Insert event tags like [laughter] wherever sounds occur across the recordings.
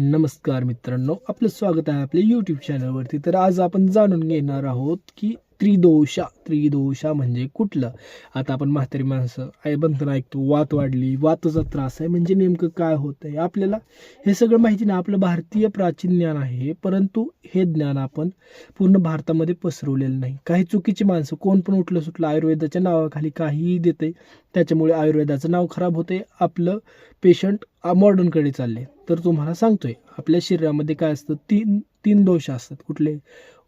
नमस्कार मित्रांनो आपलं स्वागत आहे आपल्या यूट्यूब चॅनलवरती तर आज आपण जाणून घेणार आहोत की त्रिदोषा त्रिदोषा म्हणजे कुठलं? आता आपण म्हातारी माणसं आई बंधन ऐकतो वात वाढली वातचा त्रास आहे म्हणजे नेमकं काय होत आहे आपल्याला हे सगळं माहिती नाही आपलं भारतीय प्राचीन ज्ञान आहे परंतु हे ज्ञान आपण पूर्ण भारतामध्ये पसरवलेलं नाही. काही चुकीची माणसं कोण पण उठलं सुटलं आयुर्वेदाच्या नावाखाली काहीही देते त्याच्यामुळे आयुर्वेदाचं नाव खराब होते आपलं पेशंट मॉडर्नकडे चालले तर तुम्हाला सांगतोय आपल्या शरीरामध्ये काय असतं? तीन तीन दोष असतात. कुठले?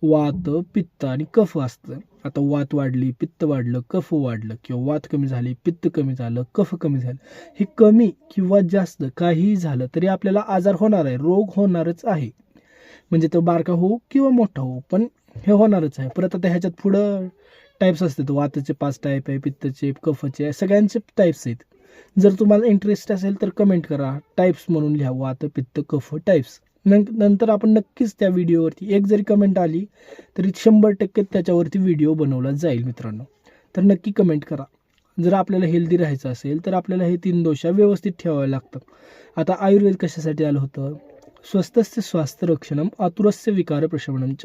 वात पित्त आणि कफ असतं. आता वात वाढली पित्त वाढलं कफ वाढलं किंवा वात कमी झाली पित्त कमी झालं कफ कमी झालं हे कमी किंवा जास्त काहीही झालं तरी आपल्याला आजार होणार आहे रोग होणारच आहे. म्हणजे तो बारका होऊ किंवा मोठा होऊ पण हे होणारच आहे. परत आता ह्याच्यात पुढं टाईप्स असतात. वाताचे पाच टाईप आहे पित्तचे कफचे सगळ्यांचे टाईप्स आहेत. जर तुम्हाला इंटरेस्ट असेल तर कमेंट करा. टाईप्स म्हणून लिहा. वात पित्त कफ टाईप्स नंतर आपण नक्कीच त्या व्हिडिओवरती एक जरी कमेंट आली तरी शंभर टक्के त्याच्यावरती व्हिडिओ बनवला जाईल मित्रांनो. तर नक्की कमेंट करा. जर आपल्याला हेल्दी राहायचं असेल तर आपल्याला हे तीन दोषा व्यवस्थित ठेवावे लागतात. आता आयुर्वेद कशासाठी आलं होतं? स्वस्तस्य स्वास्थ्य रक्षणम आतुरस्य विकार प्रशमनमच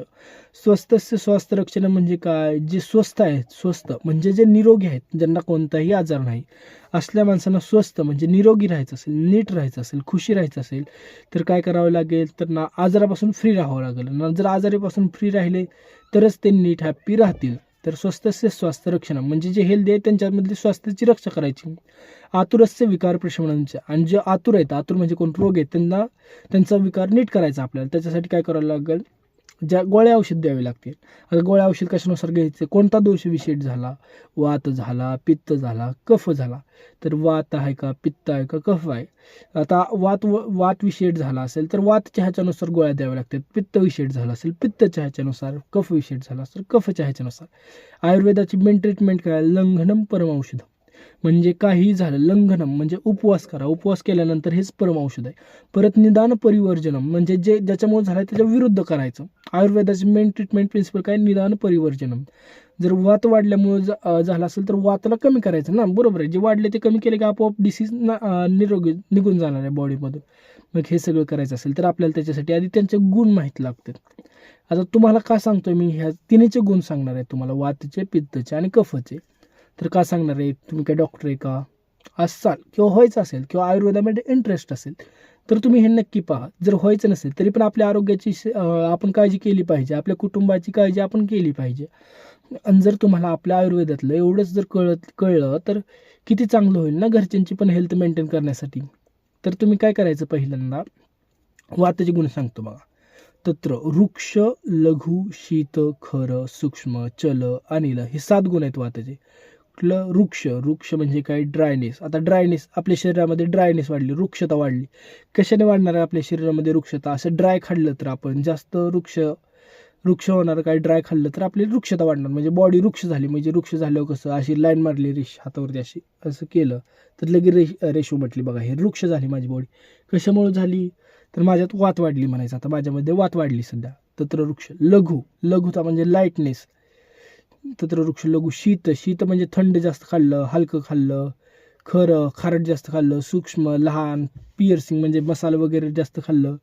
स्वस्तस्य स्वास्थ्यरक्षणम म्हणजे काय? जे स्वस्त आहेत स्वस्त म्हणजे जे निरोगी आहेत ज्यांना कोणताही आजार नाही. असल्या माणसांना स्वस्त म्हणजे निरोगी राहायचं असेल नीट राहायचं असेल खुशी राहायचं असेल तर काय करावं लागेल? तर ना आजारापासून फ्री राहावं लागेल. ना जर आजारापासून फ्री राहिले तरच ते नीट हॅप्पी राहतील. तर स्वस्तस्य स्वास्थ्य रक्षण म्हणजे जे हेल्दी आहे त्यांच्यामधली स्वास्थ्याची रक्षा करायची. आतुरस्य विकार प्रशमनांचे आणि जे आतुर आहेत आतुर म्हणजे कोण रोग आहेत त्यांना त्यांचा विकार नीट करायचा आपल्याला. त्याच्यासाठी काय करावं लागेल? ज्या गोळ्या औषध द्यावे लागतील. आता गोळ्या औषध कशानुसार घ्यायचे? कोणता दोष विशेष झाला? वात झाला पित्त झाला कफ झाला. तर वात आहे का पित्त आहे का कफ आहे? आता वात वात विशेष झाला असेल तर वातच्या ह्याच्यानुसार गोळ्या द्याव्या लागतात. पित्त विशेष झाला असेल पित्तच्या ह्याच्यानुसार कफ विशेष झाला असेल कफच्या ह्याच्यानुसार आयुर्वेदाची मेन ट्रीटमेंट काय? लंघनम औषधं म्हणजे काही झालं लंघनम म्हणजे उपवास करा. उपवास केल्यानंतर हेच परम औषध आहे. परत निदान परिवर्जनम म्हणजे जे ज्याच्यामुळे झालं त्याच्या विरुद्ध करायचं. आयुर्वेदाची मेन ट्रीटमेंट प्रिन्सिपल काय? निदान परिवर्जनम. जर वात वाढल्यामुळे झालं असेल तर वातला कमी करायचं ना? बरोबर आहे. जे वाढले ते कमी केले की आपोआप डिसीज निरोगी निघून जाणार आहे बॉडीमधून मग हे सगळं करायचं असेल तर आपल्याला त्याच्यासाठी आधी त्यांचे गुण माहीत लागतात. आता तुम्हाला का सांगतोय मी? ह्या तिन्हीचे गुण सांगणार आहे तुम्हाला. वातचे पित्तचे आणि कफचे. तर का सांगणार आहे तुम्ही काय डॉक्टर आहे का? असाल किंवा व्हायचं असेल किंवा आयुर्वेदामध्ये इंटरेस्ट असेल तर तुम्ही हे नक्की पहा. जर व्हायचं नसेल तरी पण आपल्या आरोग्याची आपण काळजी केली पाहिजे. आपल्या कुटुंबाची काळजी आपण केली पाहिजे. आणि जर तुम्हाला आपल्या आयुर्वेदातलं एवढंच जर कळत कळलं तर किती चांगलं होईल ना घरच्यांची पण हेल्थ मेंटेन करण्यासाठी? तर तुम्ही काय करायचं पहिल्यांदा? वाताचे गुण सांगतो बघा. तत्र वृक्ष लघु शीत खर सूक्ष्म चल अनिल हे सात गुण आहेत वाताचे. कुठलं वृक्ष? वृक्ष म्हणजे काय? ड्रायनेस आता ड्रायनेस आपल्या शरीरामध्ये ड्रायनेस वाढली वृक्षता वाढली. कशाने वाढणार आहे आपल्या शरीरामध्ये वृक्षता? असं ड्राय खाल्लं तर आपण जास्त वृक्ष वृक्ष होणार काय ड्राय खाल्लं तर आपली वृक्षता वाढणार. म्हणजे बॉडी वृक्ष झाली म्हणजे वृक्ष झाल्यावर कसं? अशी लाईन मारली रेश हातावरती अशी असं केलं. तर लगेच रेश रेशो म्हटली बघा हे वृक्ष झाली माझी बॉडी कशामुळे झाली? तर माझ्यात वात वाढली म्हणायचं. आता माझ्यामध्ये वात वाढली सध्या. तत्र वृक्ष. लघु. लघुता म्हणजे लाईटनेस तत्र वृक्ष लघु शीत शीत म्हणजे थंड जास्त खाल्लं हलकं खाल्लं खरं खारट जास्त खाल्लं सूक्ष्म लहान पियर्सिंग म्हणजे मसाला वगैरे जास्त खाल्लं.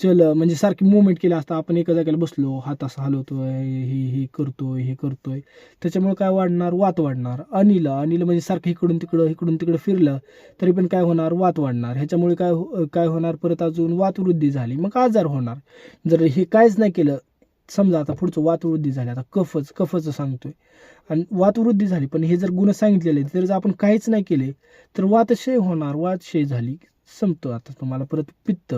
चल म्हणजे सारखी मुवमेंट केलं असता आपण एका जागेला बसलो हात असं हलवतोय हे हे करतोय हे करतोय. त्याच्यामुळे काय वाढणार? वात वाढणार. अनिल अनिल म्हणजे सारखं इकडून तिकडं इकडून तिकडं फिरलं तरी पण काय होणार? वात वाढणार. ह्याच्यामुळे काय काय होणार? परत अजून वात वृद्धी झाली. मग आजार होणार. जर हे कायच नाही केलं समजा आता पुढचं वातवृद्धी झाली आता कफच कफचं सांगतोय. आणि वातवृद्धी झाली पण हे जर गुण सांगितलेले तर जर आपण काहीच नाही केले तर वातशय होणार वातशय झाली संपतो. आता तुम्हाला परत पित्त.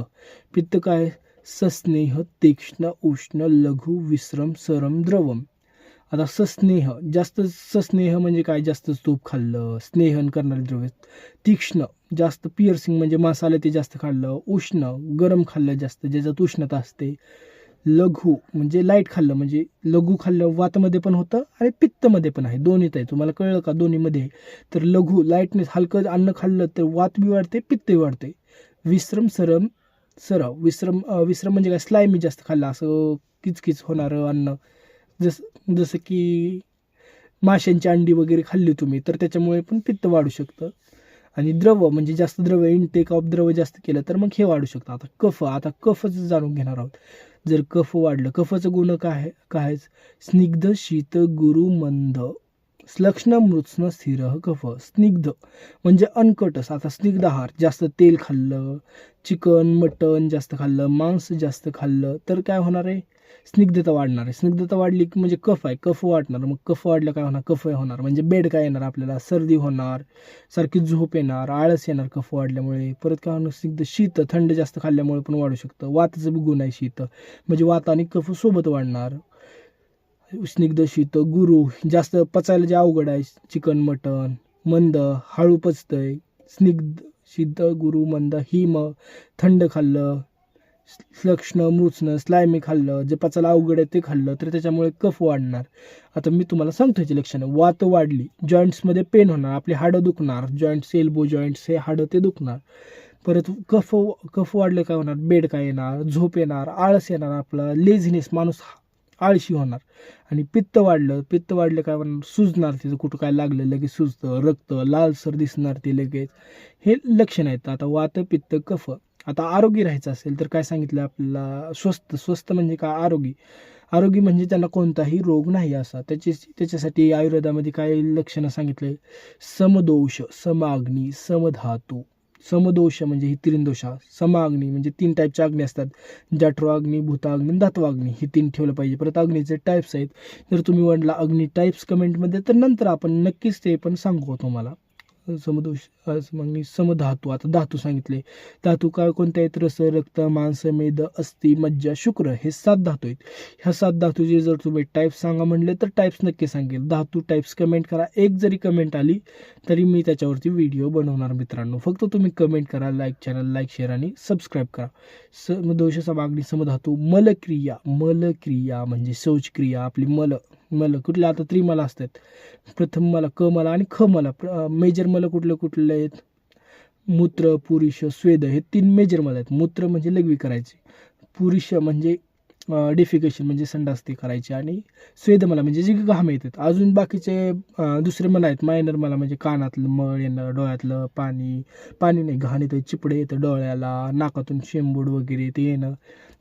पित्त काय? सस्नेह तीक्ष्ण उष्ण लघु विश्रम सरम द्रवम. आता सस्नेह जास्त सस्नेह म्हणजे काय? जास्त तूप खाल्लं स्नेहन करणारे द्रव्य तीक्ष्ण जास्त पिअर्सिंग म्हणजे मसाले ते जास्त खाल्लं उष्ण गरम खाल्लं जास्त ज्याच्यात उष्णता असते. लघु म्हणजे लाइट खाल्लं म्हणजे लघु खाल्लं वातमध्ये पण होतं आणि पित्तमध्ये पण आहे. दोन्हीत आहे. तुम्हाला कळलं का? दोन्हीमध्ये तर लघु लाईटनेस हलकं अन्न खाल्लं तर वात बी वाढते पित्तही वाढते. विश्रम सरम सरव. विश्रम विश्रम म्हणजे काय? स्लायमी जास्त खाल्लं. असं किचकिच होणारं अन्न. जसं जसं की माशांची अंडी वगैरे खाल्ली तुम्ही तर त्याच्यामुळे पण पित्त वाढू शकतं. आणि द्रव म्हणजे जास्त द्रव इनटेक ऑफ द्रव जास्त केलं तर मग हे वाढू शकतं. आता कफ आता कफचं जाणून घेणार आहोत. जर कफ वाढलं कफचं गुण काय कायच? काय स्निग्ध शीत गुरु मंद. श्लक्ष्ण मृत्स्न स्थिर कफ. स्निग्ध म्हणजे अनकटस आता स्निग्ध आहार जास्त तेल खाल्लं चिकन मटन जास्त खाल्लं मांस जास्त खाल्लं तर काय होणार आहे? स्निग्धता वाढणार आहे. स्निग्धता वाढली की म्हणजे कफ आहे. कफ वाढणार. मग कफ वाढलं काय होणार? कफ होणार. म्हणजे बेड काय येणार आपल्याला? सर्दी होणार सारखी झोप येणार आळस येणार कफ वाढल्यामुळे. परत काय होणार? स्निग्ध शीत थंड जास्त खाल्ल्यामुळे पण वाढू शकतं. वाताचं बी गुण आहे शीत. म्हणजे वात आणि कफ सोबत वाढणार. स्निग्ध शीत गुरु जास्त पचायला जे अवघड आहे चिकन मटन मंद हळू पचतंय. स्निग्ध शीत गुरु मंद हिम थंड खाल्लं लक्षणं मुचणं स्लायमी खाल्लं जे पचायला अवघड आहे ते खाल्लं तर त्याच्यामुळे कफ वाढणार. आता मी तुम्हाला सांगतो याची लक्षणं. वात वाढली जॉईंट्समध्ये पेन होणार आपली हाडं दुखणार जॉईंट्स एल्बो जॉईंट्स हे हाडं ते दुखणार. परत कफ कफ वाढले काय होणार? बेड काय येणार? झोप येणार? आळस येणार आपला लेझिनेस माणूस आळशी होणार. आणि पित्त वाढलं पित्त वाढलं काय होणार? सुजणार तिथं कुठं काय लागलं लगेच सुजतं रक्त लालसर दिसणार ते लगेच. हे लक्षण आहेत. आता वात पित्त कफ. आता आरोग्य राहायचं असेल तर काय सांगितलं आपल्याला? स्वस्त स्वस्त म्हणजे काय? आरोग्य. आरोग्य म्हणजे त्यांना कोणताही रोग नाही असा. त्याची त्याच्यासाठी आयुर्वेदामध्ये काय लक्षणं सांगितले समदोष समाग्नी समधातू. समदोष म्हणजे ही त्रिनदोषा समाग्नी म्हणजे तीन टाईपच्या अग्नी असतात. जठराग्नी भूताग्नी धात्वाग्नी ही तीन ठेवलं पाहिजे. परत अग्नीचे टाईप्स आहेत. जर तुम्ही म्हटला अग्नी टाईप्स कमेंटमध्ये तर नंतर आपण नक्कीच ते पण सांगू तुम्हाला. समदोष मग मी समधातू. आता धातू सांगितले. धातू काय कोणते आहेत रस रक्त मांस मेद अस्थि मज्जा शुक्र हे सात धातू आहेत. ह्या सात धातूचे जर तुम्ही टाईप्स सांगा म्हणले तर टाईप्स नक्की सांगेल. धातू टाईप्स कमेंट करा. एक जरी कमेंट आली तरी मी त्याच्यावरती व्हिडिओ बनवणार मित्रांनो. फक्त तुम्ही कमेंट करा लाईक चॅनल लाईक शेअर आणि सबस्क्राईब करा. समदोष समागणी समधातू मलक्रिया. मलक्रिया म्हणजे शौचक्रिया. आपली मल मल कुठले आता त्रिमल असतात. प्रथम मला क मला आणि ख मला. मेजर मला कुठले कुठले आहेत? मूत्र पुरुष स्वेद हे तीन मेजर मला आहेत. मूत्र म्हणजे लघवी करायची. पुरुष म्हणजे डिफिकेशन म्हणजे संडास करायची आणि स्वेद मला म्हणजे जे घाम येतात. अजून बाकीचे दुसरे मला आहेत. मायनर मला म्हणजे कानातलं मळ येणं डोळ्यातलं पाणी. पाणी नाही घाण येतं चिपडे येतं डोळ्याला नाकातून शेंबूड वगैरे ते येणं.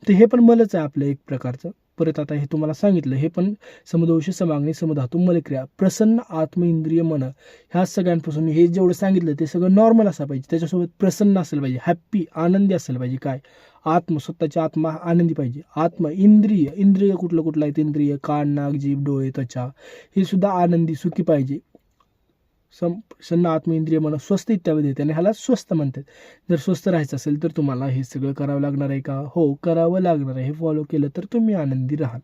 तर हे पण मलच आहे आपलं एक प्रकारचं. परत आता हे तुम्हाला सांगितलं हे पण समदोष समागणी समधातू मलक्रिया प्रसन्न आत्म इंद्रिय मन. ह्या सगळ्यांपासून हे जेवढं सांगितलं ते सगळं नॉर्मल असं पाहिजे. त्याच्यासोबत प्रसन्न असेल पाहिजे. हॅप्पी आनंदी असेल पाहिजे. काय? आत्म स्वतःची आत्मा आनंदी पाहिजे. आत्म इंद्रिय इंद्रिय कुठलं कुठलं आहेत? इंद्रिय कान नाक जीभ डोळे त्वचा. हे सुद्धा आनंदी सुखी पाहिजे. सं प्रसन्न आत्मेंद्रिय मन स्वस्त इत्यादी देते आणि ह्याला स्वस्त म्हणतात. जर स्वस्त राहायचं असेल तर तुम्हाला हे सगळं करावं लागणार आहे का? हो करावं लागणार आहे. हे फॉलो केलं तर तुम्ही आनंदी राहाल.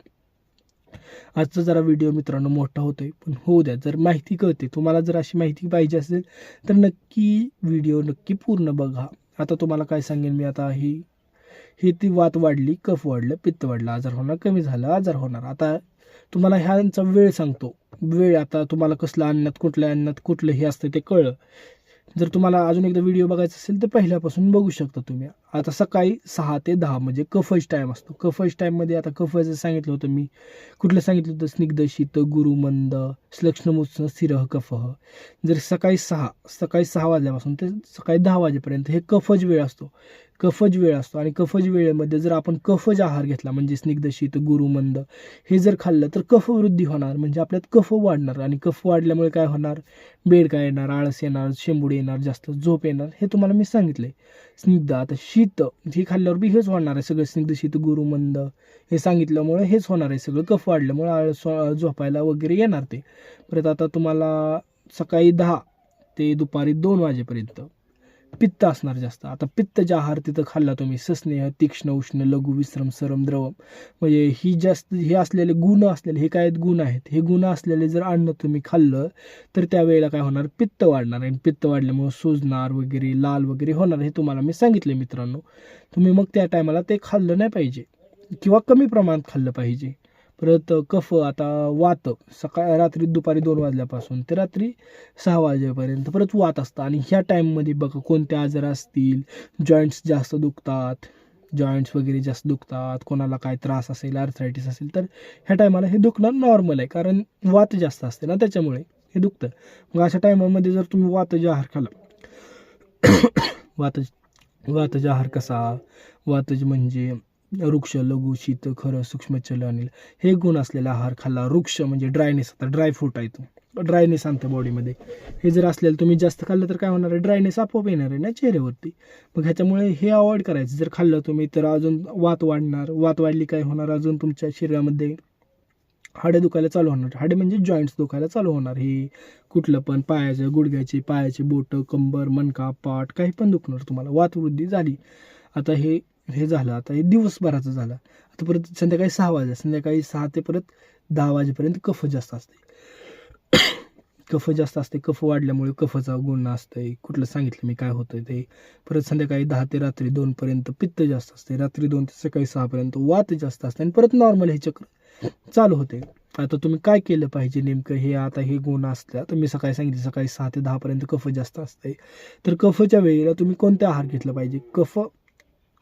आजचा जरा व्हिडिओ मित्रांनो मोठा होतो आहे पण होऊ द्या. जर माहिती कळते तुम्हाला जर अशी माहिती पाहिजे असेल तर नक्की व्हिडिओ नक्की पूर्ण बघा. आता तुम्हाला काय सांगेन मी आता ही ही ती वात वाढली कफ वाढलं पित्त वाढलं आजार होणार कमी झालं आजार होणार. आता तुम्हाला ह्यांचा वेळ सांगतो. वेळ आता तुम्हाला कसलं अन्नात कुठल्या अन्नात कुठलं हे असतं ते कळलं. जर तुम्हाला अजून एकदा व्हिडिओ बघायचा असेल तर पहिल्यापासून बघू शकता तुम्ही. आता सकाळी सहा ते दहा म्हणजे कफज टाईम असतो. कफज टाईममध्ये आता कफज सांगितलं होतं मी कुठलं सांगितलं होतं? स्निग्ध शीत गुरुमंद श्लक्ष्णमुत्सन सिरह कफह जर सकाळी सहा सकाळी सहा वाजल्यापासून ते सकाळी दहा वाजेपर्यंत हे कफज वेळ असतो. कफज वेळ असतो. आणि कफज वेळेमध्ये जर आपण कफज आहार घेतला म्हणजे स्निग्धशीत गुरुमंद हे जर खाल्लं तर कफ वृद्धी होणार म्हणजे आपल्यात कफ वाढणार. आणि कफ वाढल्यामुळे काय होणार? बेड काय येणार? आळस येणार शेंबूड येणार जास्त झोप येणार हे तुम्हाला मी सांगितलंय. स्निग्ध आता शीत हे खाल्ल्यावर बी हेच होणार आहे सगळं. स्निग्ध शीत गुरुमंद हे सांगितल्यामुळे हेच होणार आहे सगळं. कफ वाढल्यामुळे आळस झोपायला वगैरे येणार ते. परत आता तुम्हाला सकाळी दहा ते दुपारी दोन वाजेपर्यंत पित्त असणार जास्त. आता पित्त जे आहार तिथं खाल्ला तुम्ही सस्नेह तीक्ष्ण उष्ण लघु विश्रम सरम द्रव. म्हणजे ही जास्त हे असलेले गुण असलेले हे काय गुण आहेत? हे गुण असलेले जर अन्न तुम्ही खाल्लं तर त्यावेळेला काय होणार? पित्त वाढणार. आणि पित्त वाढल्यामुळे सोजणार वगैरे लाल वगैरे होणार हे तुम्हाला मी सांगितले मित्रांनो. तुम्ही मग त्या टायमाला ते खाल्लं नाही पाहिजे. किंवा कमी प्रमाणात खाल्लं पाहिजे. परत कफ आता वात. सकाळ रात्री दुपारी दोन वाजल्यापासून ते रात्री सहा वाजेपर्यंत परत वात असतं. आणि ह्या टाईममध्ये बघा कोणते आजार असतील जॉईंट्स जास्त दुखतात जॉईंट्स वगैरे जास्त दुखतात कोणाला काय त्रास असेल आर्थरायटिस असेल तर ह्या टायमाला हे दुखणं नॉर्मल आहे. कारण वात जास्त असते ना त्याच्यामुळे हे दुखतं. मग अशा टायमामध्ये जर तुम्ही वात आहार खाल्ला [coughs] वात वातज आहार कसा? वातज म्हणजे वृक्ष लघु शीत खरं सूक्ष्म चल अनिल हे गुण असलेला आहार खाल्ला. वृक्ष म्हणजे ड्रायनेस आता ड्रायफ्रूट आहे तो. ड्रायनेस आणतं बॉडीमध्ये हे जर असलेलं तुम्ही जास्त खाल्लं तर काय होणार आहे? ड्रायनेस आपोआप येणार आहे ना चेहऱ्यावरती. मग ह्याच्यामुळे हे अवॉइड करायचं. जर खाल्लं तुम्ही तर अजून वात वाढणार. वात वाढली काय होणार? अजून तुमच्या शरीरामध्ये हाडे दुखायला चालू होणार. हाडे म्हणजे जॉईंट्स दुखायला चालू होणार. हे कुठलं पण पायाचं गुडघ्याचे पायाचे बोटं कंबर मनका पाठ काही पण दुखणार तुम्हाला. वातवृद्धी झाली. आता हे हे झालं. आता हे दिवसभराचं झालं. आता परत संध्याकाळी सहा वाजे संध्याकाळी सहा ते परत दहा वाजेपर्यंत कफ जास्त असते. [coughs] कफ जास्त असते. कफ वाढल्यामुळे कफचा गुण असतंय. कुठलं सांगितलं मी? काय होतं ते? परत संध्याकाळी दहा ते रात्री दोनपर्यंत पित्त जास्त असते. रात्री दोन ते सकाळी सहापर्यंत वात जास्त असते आणि परत नॉर्मल हे चक्र चालू होते. आता तुम्ही काय केलं पाहिजे नेमकं? हे आता हे गुण असल्या तर मी सकाळी सांगितलं सकाळी सहा ते दहापर्यंत कफ जास्त असते तर कफच्या वेळेला तुम्ही कोणते आहार घेतला पाहिजे? कफ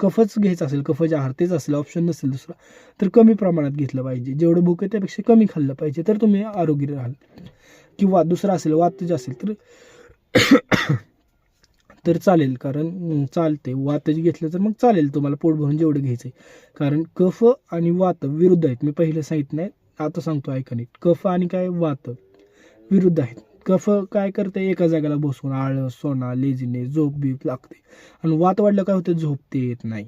कफच घ्यायचा असेल कफचे आहार तेच असेल ऑप्शन नसेल दुसरा तर कमी प्रमाणात घेतलं पाहिजे. जेवढं भूक आहे त्यापेक्षा कमी खाल्लं पाहिजे तर तुम्ही आरोग्य राहाल. किंवा दुसरा असेल वात असेल तर [coughs] तर चालेल कारण अं, चालते वातच घेतलं तर मग चालेल तुम्हाला पोट भरून जेवढं घ्यायचं आहे कारण कफ आणि वात विरुद्ध आहेत. मी पहिलं सांगितलं नाही आता सांगतो ऐका नीट. कफ आणि काय? वात विरुद्ध आहेत. कफ काय करते एका जागेला बसून आळस सोना लेझीने झोप बीप लागते. आणि वात वाढलं काय होतं झोपते येत नाही.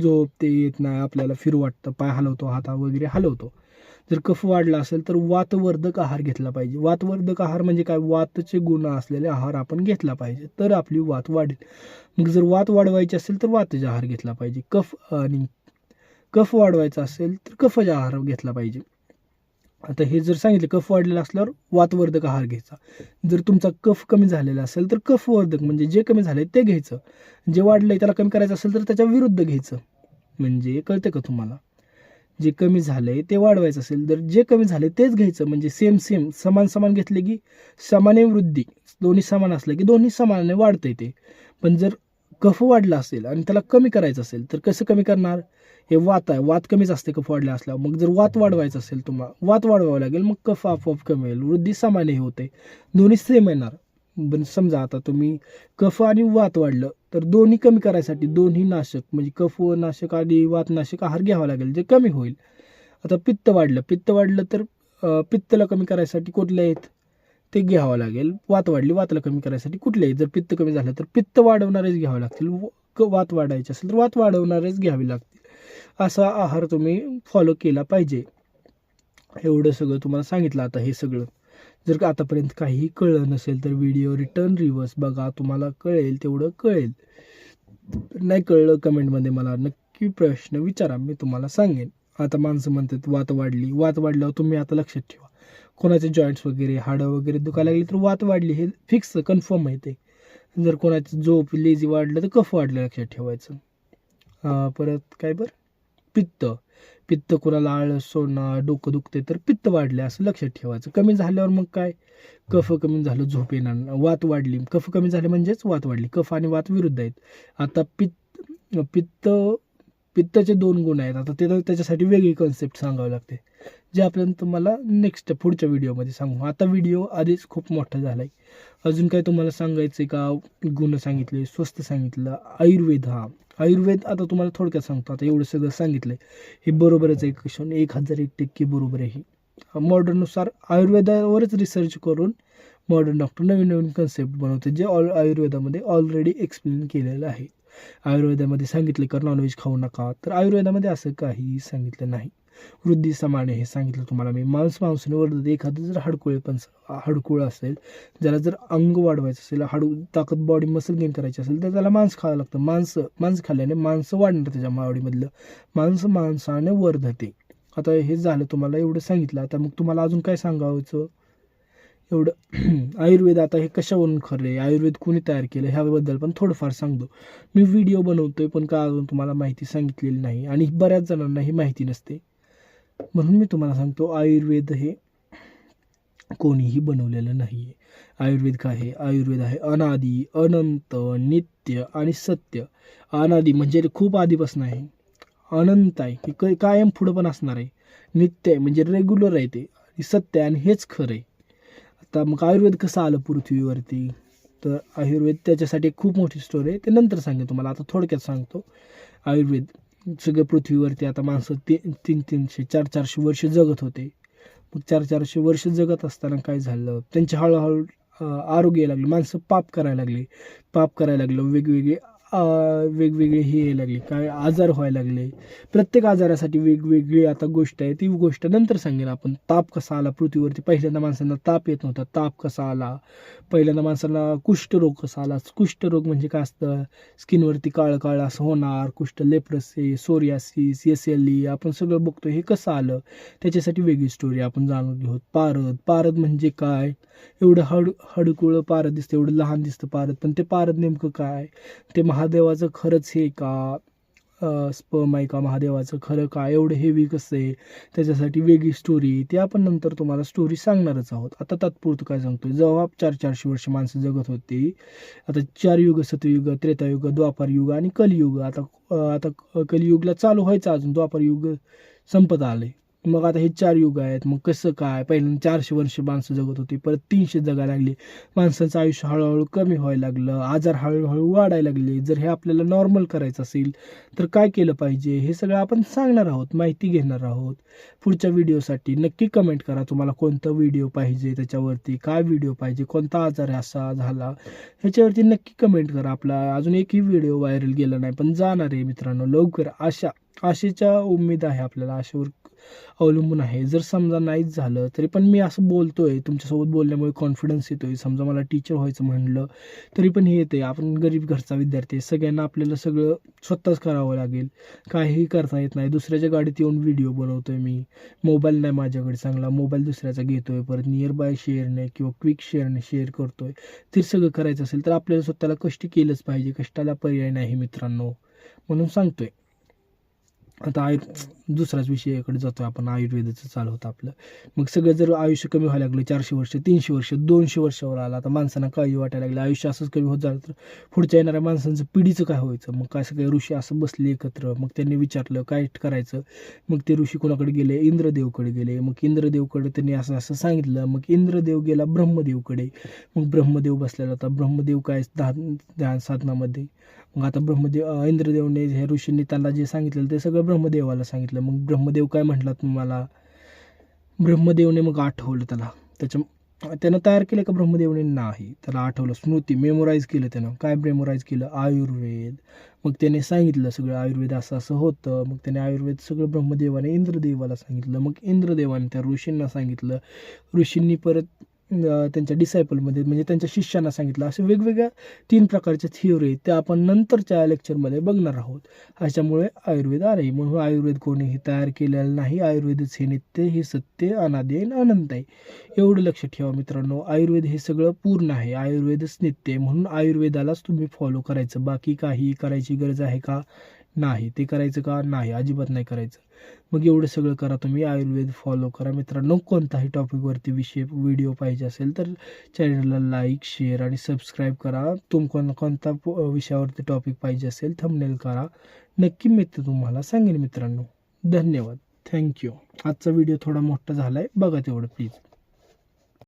झोपते येत नाही आपल्याला फिर वाटतं पाय हलवतो हाता वगैरे हलवतो. जर कफ वाढला असेल तर वातवर्धक आहार घेतला पाहिजे. वातवर्धक आहार म्हणजे काय? वातचे गुण असलेले आहार आपण घेतला पाहिजे तर आपली वात वाढेल. मग जर वात वाढवायची असेल तर वातचे आहार घेतला पाहिजे. कफ आणि कफ वाढवायचा असेल तर कफचा आहार घेतला पाहिजे. आता हे जर सांगितलं कफ वाढलेला असल्यावर वातवर्धक आहार घ्यायचा. जर तुमचा कफ कमी झालेला असेल तर कफवर्धक म्हणजे जे कमी झाले ते घ्यायचं. जे वाढलंय त्याला कमी करायचं असेल तर त्याच्या विरुद्ध घ्यायचं. म्हणजे कळतं का तुम्हाला? जे कमी झालंय ते वाढवायचं असेल तर जे कमी झाले तेच घ्यायचं. म्हणजे सेम सेम समान समान घेतले की समाने वृद्धी. दोन्ही समान असलं की दोन्ही समानाने वाढतंय ते. पण जर कफ वाढला असेल आणि त्याला कमी करायचं असेल तर कसं कमी करणार? हे वात आहे. वात कमीच असते कफ वाढला असल्यावर. मग जर वात वाढवायचं असेल तुम्हाला वात वाढवावं लागेल मग कफ आपोआप कमी होईल. वृद्धी सामान्य होते. दोन्ही सेम येणार. पण समजा आता तुम्ही कफ आणि वात वाढलं तर दोन्ही कमी करायसाठी दोन्ही नाशक म्हणजे कफ नाशक आणि वातनाशक आहार घ्यावा लागेल जे कमी होईल. आता पित्त वाढलं. पित्त वाढलं तर पित्तला कमी करायसाठी कुठले आहेत? ते घ्यावं लागेल. वात वाढली वातला कमी करायसाठी कुठलेही जर पित्त कमी झालं तर पित्त वाढवणारेच घ्यावे लागतील. व- वात वाढायची असेल तर वात वाढवणारेच घ्यावी लागतील. असा आहार तुम्ही फॉलो केला पाहिजे. एवढं सगळं तुम्हाला सांगितलं आता हे सगळं. जर का आतापर्यंत काहीही कळलं नसेल तर व्हिडिओ रिटर्न रिव्हर्स बघा तुम्हाला कळेल तेवढं कळेल. नाही कळलं कमेंटमध्ये मला नक्की प्रश्न विचारा मी तुम्हाला सांगेन. आता माणसं म्हणतात वात वाढली. वात वाढल्यावर तुम्ही आता लक्षात ठेवा. कोणाचे जॉईंट्स वगैरे हाडं वगैरे दुखायला लागली तर वात वाढली हे फिक्स कन्फर्म आहे ते जर कोणाचं झोप लेझी वाढलं तर कफ वाढलं लक्षात ठेवायचं. परत काय बरं? पित्त. पित्त कोणाला आळस सोडणं डोकं दुखते तर पित्त वाढले असं लक्षात ठेवायचं. कमी झाल्यावर मग काय? कफ कमी झालं झोप येणार वात वाढली. कफ कमी झाले म्हणजेच वात वाढली. कफ आणि वात विरुद्ध आहेत. आता पित्त पित्त पित्ताचे दोन गुण आहेत. आता ते तर त्याच्यासाठी वेगळी कन्सेप्ट सांगावी लागते. जे आपल्याला तुम्हाला नेक्स्ट पुढच्या व्हिडिओमध्ये सांगू. आता व्हिडिओ आधीच खूप मोठा झाला आहे अजून काय तुम्हाला सांगायचं आहे का? गुण सांगितले स्वस्त सांगितलं आयुर्वेद हा. आयुर्वेद आता तुम्हाला थोडक्यात सांगतो. आता एवढं सगळं सांगितलं हे बरोबरच आहे क्षण एक हजार एक टक्के बरोबर आहे. मॉडर्ननुसार आयुर्वेदावरच रिसर्च करून मॉडर्न डॉक्टर नवीन नवीन कन्सेप्ट बनवते. जे ऑल आयुर्वेदामध्ये ऑलरेडी एक्सप्लेन केलेलं आहे. आयुर्वेदामध्ये सांगितले का नॉनव्हेज खाऊ नका. तर आयुर्वेदामध्ये असं काही सांगितलं नाही. वृद्धी समाने हे सांगितलं तुम्हाला मी. मांस मांसाने वर्धत एखादं जर हाडकुळे पण हाडकुळ असेल ज्याला जर अंग वाढवायचं असेल हाडू ताकद बॉडी मसल गेन करायची असेल तर त्याला मांस खावं लागतं. मांस मांस खाल्ल्याने मांस वाढणार त्याच्या बॉडीमधलं मांस मांसाने वर्धते. आता हे झालं तुम्हाला एवढं सांगितलं. आता मग तुम्हाला अजून काय सांगायचं? एवढं [clears throat] आयुर्वेद आता हे कशावरून खरं आहे आयुर्वेद कोणी तयार केलं? ह्याबद्दल पण थोडंफार सांगतो. मी व्हिडिओ बनवतोय पण का अजून तुम्हाला माहिती सांगितलेली नाही आणि बऱ्याच जणांना ही माहिती नसते. म्हणून मी तुम्हाला सांगतो आयुर्वेद हे कोणीही बनवलेलं नाही आहे आयुर्वेद काय आहे? आयुर्वेद आहे अनादी अनंत नित्य आणि सत्य. अनादी म्हणजे खूप आधीपासून आहे. अनंत आहे. की क- कायम पुढं पण असणार आहे. नित्य आहे म्हणजे रेग्युलर आहे ते. सत्य आहे आणि हेच खरं आहे. आता मग आयुर्वेद कसं आलं पृथ्वीवरती? तर आयुर्वेद त्याच्यासाठी खूप मोठी स्टोरी आहे. ते नंतर सांगेन तुम्हाला. आता थोडक्यात सांगतो. आयुर्वेद सगळं पृथ्वीवरती आता माणसं ती तीन तीनशे चार चारशे वर्ष जगत होते. मग चार चारशे वर्ष जगत असताना काय झालं? त्यांचे हळूहळू आरोग्य लागले. माणसं पाप करायला लागली. पाप करायला लागलं. वेगवेगळे वेगवेगळे हे यायला लागले. काय आजार व्हायला लागले. प्रत्येक आजारासाठी वेगवेगळी आता गोष्ट आहे. ती गोष्ट नंतर सांगेन आपण. ताप कसा आला पृथ्वीवरती? पहिल्यांदा माणसांना ताप येत नव्हता. ताप कसा आला? पहिल्यांदा माणसांना कुष्ठरोग कसा आला? कुष्ठरोग म्हणजे काय असतं? स्किनवरती काळं काळं असं होणार. कुष्ठ leprosy psoriasis S L E आपण सगळं बघतो हे कसं आलं? त्याच्यासाठी वेगळी स्टोरी आपण जाणून घेऊ. पारद. पारद म्हणजे काय? एवढं हड हडकुळं पारद दिसतं. एवढं लहान दिसतं पारद. पण ते पारद नेमकं काय? ते महा महादेवाचं खरंच हे का स्पर्म आहे का महादेवाचं खरं का एवढं हेवी कसं आहे? त्याच्यासाठी वेगळी स्टोरी ते आपण नंतर तुम्हाला स्टोरी सांगणारच आहोत. आता तात्पुरतं काय सांगतो जेव्हा चार चारशे वर्ष माणसं जगत होती आता चार युग सतयुग त्रेतायुग द्वापारयुग आणि कलियुग. आता आता कलियुगला चालू व्हायचं अजून. द्वापारयुग संपत आले मग आता हे चार युग आहेत. मग कसं काय? पहिल्यांदा चारशे वर्ष माणसं जगत होती. परत तीनशे जगायला लागली. माणसाचं आयुष्य हळूहळू कमी व्हायला लागलं. आजार हळूहळू वाढायला लागले. जर हे आपल्याला नॉर्मल करायचं असेल तर काय केलं पाहिजे? हे सगळं आपण सांगणार आहोत. माहिती घेणार आहोत. पुढच्या व्हिडिओसाठी नक्की कमेंट करा. तुम्हाला कोणता व्हिडिओ पाहिजे त्याच्यावरती? काय व्हिडिओ पाहिजे? कोणता आजार असा झाला? ह्याच्यावरती नक्की कमेंट करा. आपला अजून एकही व्हिडिओ व्हायरल गेला नाही पण जाणार आहे मित्रांनो. लवकर आशा आशेच्या उमेद आहे आपल्याला. आशेवर अवलंबून आहे. जर समजा नाहीच झालं तरी पण मी असं बोलतोय तुमच्यासोबत बोलल्यामुळे कॉन्फिडन्स येतो आहे समजा मला टीचर व्हायचं म्हणलं तरी पण हे येते आपण गरीब घरचा विद्यार्थी आहे. सगळ्यांना आपल्याला सगळं स्वतःच करावं लागेल. काहीही करता येत नाही. दुसऱ्याच्या गाडीत येऊन व्हिडिओ बनवतोय मी. मोबाईल नाही माझ्याकडे चांगला. मोबाईल दुसऱ्याचा घेतोय. परत नियर बाय शेअरने किंवा क्विक शेअरने शेअर करतोय. ते सगळं करायचं असेल तर आपल्याला स्वतःला कष्ट केलंच पाहिजे. कष्टाला पर्याय नाही मित्रांनो. म्हणून सांगतोय. आता आयु दुसराच विषयाकडे जातो आपण आयुर्वेदाचं चालू होतं आपलं. मग सगळं जर आयुष्य कमी व्हायला लागलं चारशे वर्ष तीनशे वर्ष दोनशे वर्षावर आला आता माणसांना काळजी वाटायला लागली. आयुष्य असंच कमी होत झालं तर पुढच्या येणाऱ्या माणसांचं पिढीचं काय व्हायचं? मग काय सगळे ऋषी असं बसले एकत्र मग त्यांनी विचारलं काय करायचं? मग ते ऋषी कोणाकडे गेले? इंद्रदेवकडे गेले. मग इंद्रदेवकडे त्यांनी असं असं सांगितलं. मग इंद्रदेव गेला ब्रह्मदेवकडे. मग ब्रह्मदेव बसलेला होता. ब्रह्मदेव काय ध्यान ध्यान साधनामध्ये? मग आता ब्रह्मदेव इंद्रदेवने हे ऋषींनी त्याला जे सांगितलेलं ते सगळं ब्रह्मदेवाला सांगितलं. मग ब्रह्मदेव काय म्हटला तुम्हाला ब्रह्मदेवने मग आठवलं त्याला. त्याच्या त्यानं तयार केलं का ब्रह्मदेवने? नाही. त्याला आठवलं. स्मृती मेमोराईज केलं त्यानं. काय मेमोराईज केलं? आयुर्वेद. मग त्याने सांगितलं सगळं आयुर्वेद असं असं होतं. मग त्याने आयुर्वेद सगळं ब्रह्मदेवाने इंद्रदेवाला सांगितलं. मग इंद्रदेवाने त्या ऋषींना सांगितलं. ऋषींनी परत त्यांच्या डिसायपलमध्ये म्हणजे त्यांच्या शिष्यांना सांगितलं. असे वेगवेगळ्या तीन प्रकारच्या थिओरी आहेत त्या आपण नंतरच्या लेक्चरमध्ये बघणार आहोत. ह्याच्यामुळे आयुर्वेद आले म्हणून आयुर्वेद कोणीही तयार केलेलं नाही. आयुर्वेदच हे नित्य हे सत्य अनादे अनंत आहे. एवढं लक्ष ठेवा मित्रांनो. आयुर्वेद हे सगळं पूर्ण आहे. आयुर्वेदच नित्य आहे. म्हणून आयुर्वेदालाच तुम्ही फॉलो करायचं. बाकी काही करायची गरज आहे का? नाही ते करायचं का? नाही अजिबात नाही करायचं. मग एवढं सगळं करा तुम्ही. आयुर्वेद फॉलो करा. मित्रांनो कोणताही टॉपिकवरती विषय व्हिडिओ पाहिजे असेल तर चॅनलला लाईक शेअर आणि सबस्क्राईब करा. तुम कोण कोणता प- विषयावरती टॉपिक पाहिजे असेल थंबनेल करा. नक्की मी ते तुम्हाला सांगेन मित्रांनो. धन्यवाद. थँक्यू आजचा व्हिडिओ थोडा मोठा झाला आहे बघा तेवढं प्लीज